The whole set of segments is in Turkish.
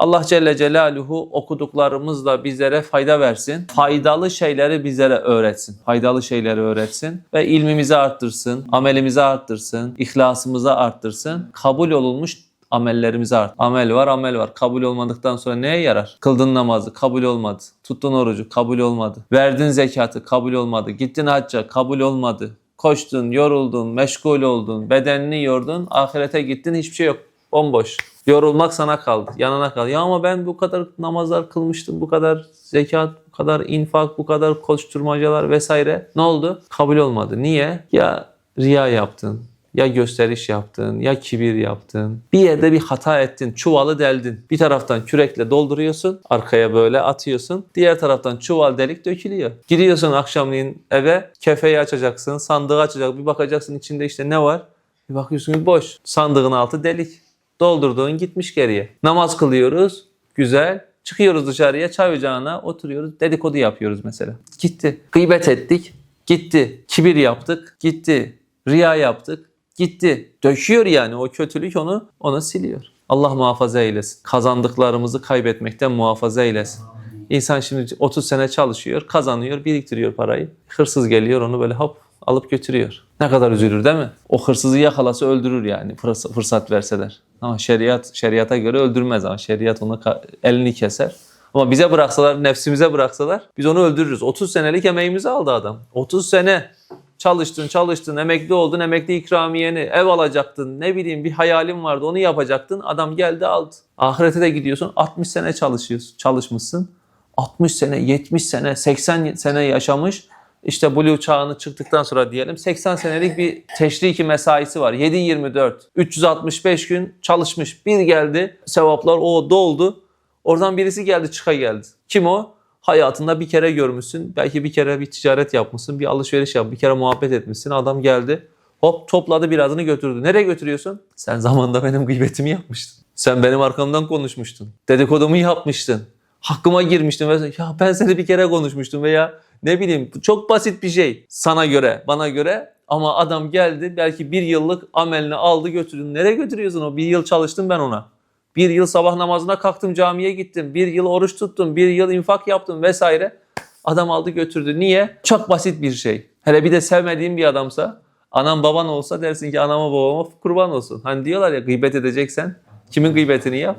Allah Celle Celaluhu okuduklarımızla bizlere fayda versin. Faydalı şeyleri bizlere öğretsin. Faydalı şeyleri öğretsin ve ilmimizi arttırsın, amelimizi arttırsın, ihlasımızı arttırsın. Kabul olunmuş amellerimizi art. Amel var, amel var. Kabul olmadıktan sonra neye yarar? Kıldın namazı, kabul olmadı. Tuttun orucu, kabul olmadı. Verdin zekatı, kabul olmadı. Gittin hacca, kabul olmadı. Koştun, yoruldun, meşgul oldun, bedenini yordun, ahirete gittin, hiçbir şey yok. Bomboş. Yorulmak sana kaldı, yanına kaldı. Ya ama ben bu kadar namazlar kılmıştım, bu kadar zekat, bu kadar infak, bu kadar koşturmacalar vesaire. Ne oldu? Kabul olmadı. Niye? Ya riya yaptın, ya gösteriş yaptın, ya kibir yaptın. Bir yerde bir hata ettin, çuvalı deldin. Bir taraftan kürekle dolduruyorsun, arkaya böyle atıyorsun. Diğer taraftan çuval delik dökülüyor. Gidiyorsun akşamleyin eve, kefeyi açacaksın, sandığı açacak. Bir bakacaksın içinde işte ne var? Bir bakıyorsun boş. Sandığın altı delik. Doldurduğun gitmiş geriye. Namaz kılıyoruz, güzel. Çıkıyoruz dışarıya, çay ocağına oturuyoruz, dedikodu yapıyoruz mesela. Gitti. Gıybet ettik, gitti. Kibir yaptık, gitti. Riya yaptık, gitti. Döküyor yani o kötülük onu onu siliyor. Allah muhafaza eylesin. Kazandıklarımızı kaybetmekten muhafaza eylesin. İnsan şimdi 30 sene çalışıyor, kazanıyor, biriktiriyor parayı. Hırsız geliyor onu böyle hop alıp götürüyor. Ne kadar üzülür değil mi? O hırsızı yakalasa öldürür yani fırs- fırsat verseler. Ama şeriat şeriata göre öldürmez ama şeriat onu elini keser. Ama bize bıraksalar, nefsimize bıraksalar biz onu öldürürüz. 30 senelik emeğimizi aldı adam. 30 sene çalıştın, çalıştın, emekli oldun, emekli ikramiyeni, ev alacaktın, ne bileyim bir hayalin vardı onu yapacaktın. Adam geldi aldı. Ahirete de gidiyorsun 60 sene çalışıyorsun, çalışmışsın. 60 sene, 70 sene, 80 sene yaşamış. İşte Blue çağını çıktıktan sonra diyelim 80 senelik bir teşriki mesaisi var. 7-24, 365 gün çalışmış. Bir geldi, sevaplar o doldu. Oradan birisi geldi çıka geldi. Kim o? Hayatında bir kere görmüşsün. Belki bir kere bir ticaret yapmışsın. Bir alışveriş yap. Bir kere muhabbet etmişsin. Adam geldi. Hop topladı birazını götürdü. Nereye götürüyorsun? Sen zamanında benim gıybetimi yapmıştın. Sen benim arkamdan konuşmuştun. Dedikodumu yapmıştın. Hakkıma girmiştin. Ya ben seni bir kere konuşmuştum veya ne bileyim çok basit bir şey sana göre, bana göre. Ama adam geldi belki bir yıllık amelini aldı götürdü. Nereye götürüyorsun o? Bir yıl çalıştım ben ona. Bir yıl sabah namazına kalktım camiye gittim. Bir yıl oruç tuttum. Bir yıl infak yaptım vesaire. Adam aldı götürdü. Niye? Çok basit bir şey. Hele bir de sevmediğin bir adamsa anam baban olsa dersin ki anama babama kurban olsun. Hani diyorlar ya gıybet edeceksen kimin gıybetini yap?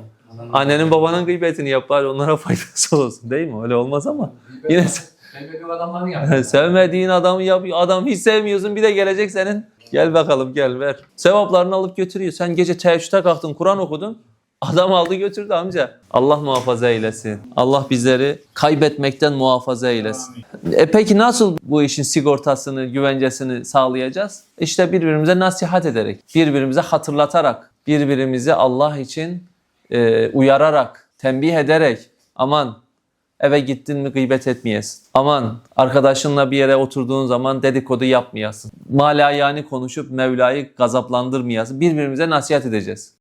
Annenin babanın gıybetini yap bari onlara faydası olsun değil mi? Öyle olmaz ama yine Sevmediğin adamı yap, adam hiç sevmiyorsun bir de gelecek senin. Gel bakalım gel ver. Sevaplarını alıp götürüyor. Sen gece teheccüde kalktın Kur'an okudun. Adam aldı götürdü amca. Allah muhafaza eylesin. Allah bizleri kaybetmekten muhafaza eylesin. E peki nasıl bu işin sigortasını, güvencesini sağlayacağız? İşte birbirimize nasihat ederek, birbirimize hatırlatarak, birbirimizi Allah için e, uyararak, tembih ederek aman eve gittin mi gıybet etmeyesin. Aman arkadaşınla bir yere oturduğun zaman dedikodu yapmayasın. Mala yani konuşup Mevla'yı gazaplandırmayasın. Birbirimize nasihat edeceğiz.